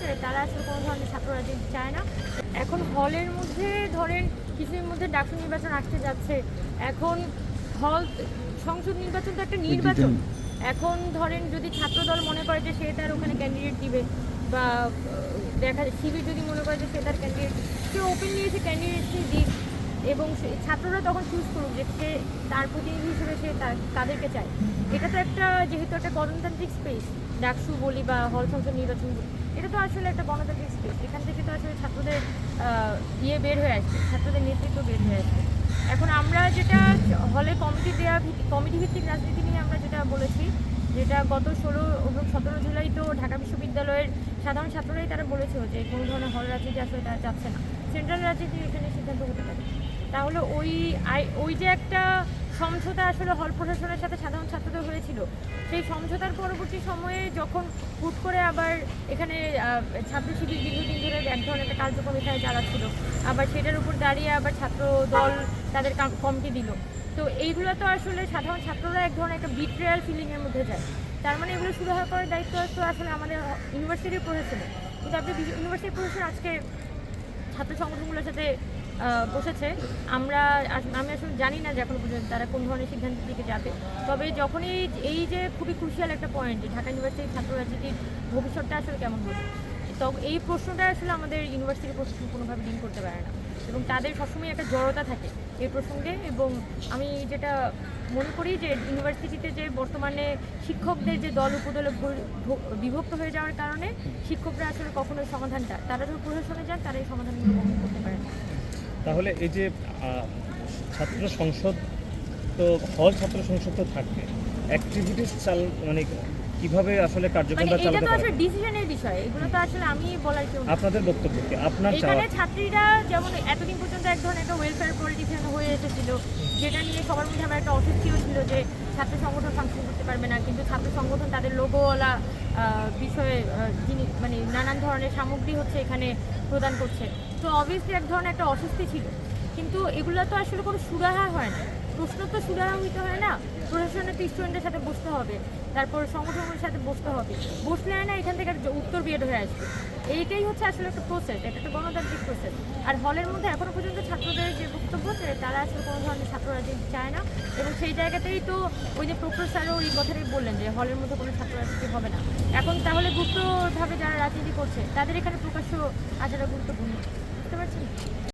যে তারা আসলে কোনো ধরনের ছাত্র রাজনীতি চায় না। এখন হলের মধ্যে ধরেন কিছুদিন মধ্যে ডাকসু নির্বাচন আসতে যাচ্ছে। এখন হল সংসদ নির্বাচন তো একটা নির্বাচন। এখন ধরেন যদি ছাত্রদল মনে করে যে সে তার ওখানে ক্যান্ডিডেট দিবে বা দেখা যায় শিবির যদি মনে করে যে সে তার ক্যান্ডিডেট সে ওপেনলি এসে ক্যান্ডিডেটকে দিক। এবং ছাত্ররা তখন চুজ করুক যে সে তার প্রতিনিধি হিসেবে সে কাদেরকে চায়। এটা তো একটা যেহেতু একটা গণতান্ত্রিক স্পেস ডাকসু বলি বা হল সংসদ নির্বাচন বলি, এটা তো আসলে একটা গণতান্ত্রিক স্পেস এখান থেকে তো আসলে ছাত্রদের ইয়ে বের হয়ে আসবে, ছাত্রদের নেতৃত্ব বের হয়ে আসবে। এখন আমরা যেটা হলে কমিটি দেওয়া কমিটি ভিত্তিক রাজনীতি নিয়ে আমরা যেটা বলেছি, যেটা গত ষোলো এবং সতেরো জুলাই তো ঢাকা বিশ্ববিদ্যালয়ের সাধারণ ছাত্ররাই তারা বলেছিল যে কোনো ধরনের হল রাজনীতি আসলে তারা চাচ্ছে না। সেন্ট্রাল রাজনীতি এখানে সিদ্ধান্ত হতে পারে। তাহলে ওই ওই যে একটা সমঝোতা আসলে হল প্রশাসনের সাথে সাধারণ ছাত্রদের হয়েছিল, সেই সমঝোতার পরবর্তী সময়ে যখন হুট করে আবার এখানে ছাত্র শিবির দীর্ঘদিন ধরে এক ধরনের একটা কার্যক্রম এখানে চালাচ্ছিল আবার সেটার উপর দাঁড়িয়ে আবার ছাত্র দল তাদের কাম- কমিটি দিল। তো এইগুলো তো আসলে সাধারণ ছাত্ররা এক ধরনের একটা বিট্রেয়াল ফিলিংয়ের মধ্যে যায়। তার মানে এগুলো সুরাহা করার দায়িত্ব তো আসলে আমাদের ইউনিভার্সিটির প্রশাসনে কিন্তু আপনি ইউনিভার্সিটি প্রশাসন আজকে ছাত্র সংগঠনগুলোর সাথে বসেছে। আমরা আমি আসলে জানি না যে এখন পর্যন্ত তারা কোন ধরনের সিদ্ধান্তের দিকে যাবে। তবে যখনই এই যে খুবই ক্রুশিয়াল একটা পয়েন্ট যে ঢাকা ইউনিভার্সিটির ছাত্র রাজনীতির ভবিষ্যৎটা আসলে কেমন হবে, তো এই প্রশ্নটা আসলে আমাদের ইউনিভার্সিটির প্রশ্ন কোনোভাবে ডিল করতে পারে না। এবং তাদের সবসময় একটা জড়তা থাকে এই প্রসঙ্গে। এবং আমি যেটা মনে করি যে ইউনিভার্সিটিতে যে বর্তমানে শিক্ষকদের যে দল উপদলে বিভক্ত হয়ে যাওয়ার কারণে শিক্ষকরা আসলে কখনো সমাধানটা, তারা যখন প্রশাসনে যান, তারা এই সমাধানগুলো কখনো করতে পারে না। তাহলে এই যে ছাত্র সংসদ তো হল ছাত্র সংসদ তো থাকবে। অ্যাক্টিভিটিস চাল মানে কীভাবে আসলে মানে কার্যক্রমটা এটা চালাতে তো আসলে ডিসিশনের বিষয়। এগুলো তো আসলে আমি বলার কেউ আপনাদের বক্তব্য কি? আপনার চাওয়া এখানে ছাত্রীরা যেমন এতদিন পর্যন্ত এক ধরনের একটা ওয়েলফেয়ার পলিটিশিয়ান হয়ে এসেছিল যেটা নিয়ে সবার মধ্যে আবার একটা অস্বস্তিও ছিল যে ছাত্র সংগঠন ফাংশন করতে পারবে না কিন্তু ছাত্র সংগঠন তাদের লোগোওয়ালা বিষয়ে জিনিস মানে নানান ধরনের সামগ্রী হচ্ছে এখানে প্রদান করছে। তো অবভিয়াসলি এক ধরনের একটা অস্বস্তি ছিল। কিন্তু এগুলো তো আসলে কোনো সুরাহা হয় না। প্রশ্ন তো সুরাহা হইতে হয় না। প্রশাসনের তো স্টুডেন্টের সাথে বসতে হবে। তারপর সংগঠনের সাথে বসতে হবে। বসলে হয় না এখান থেকে উত্তর বের হয়ে আসবে। এইটাই হচ্ছে আসলে একটা প্রসেস এটা একটা গণতান্ত্রিক প্রসেস আর হলের মধ্যে এখনও পর্যন্ত ছাত্রদের যে বক্তব্য যে তারা আসলে কোনো ধরনের ছাত্র রাজনীতি চায় না। এবং সেই জায়গাতেই তো ওই যে প্রফেসর স্যারও কথাটাই বললেন যে হলের মধ্যে কোনো ছাত্র রাজনীতি হবে না। এখন তাহলে গুপ্তভাবে যারা রাজনীতি করছে, তাদের এখানে প্রকাশ্য আচারা গুরুত্বপূর্ণ। বুঝতে পারছেন?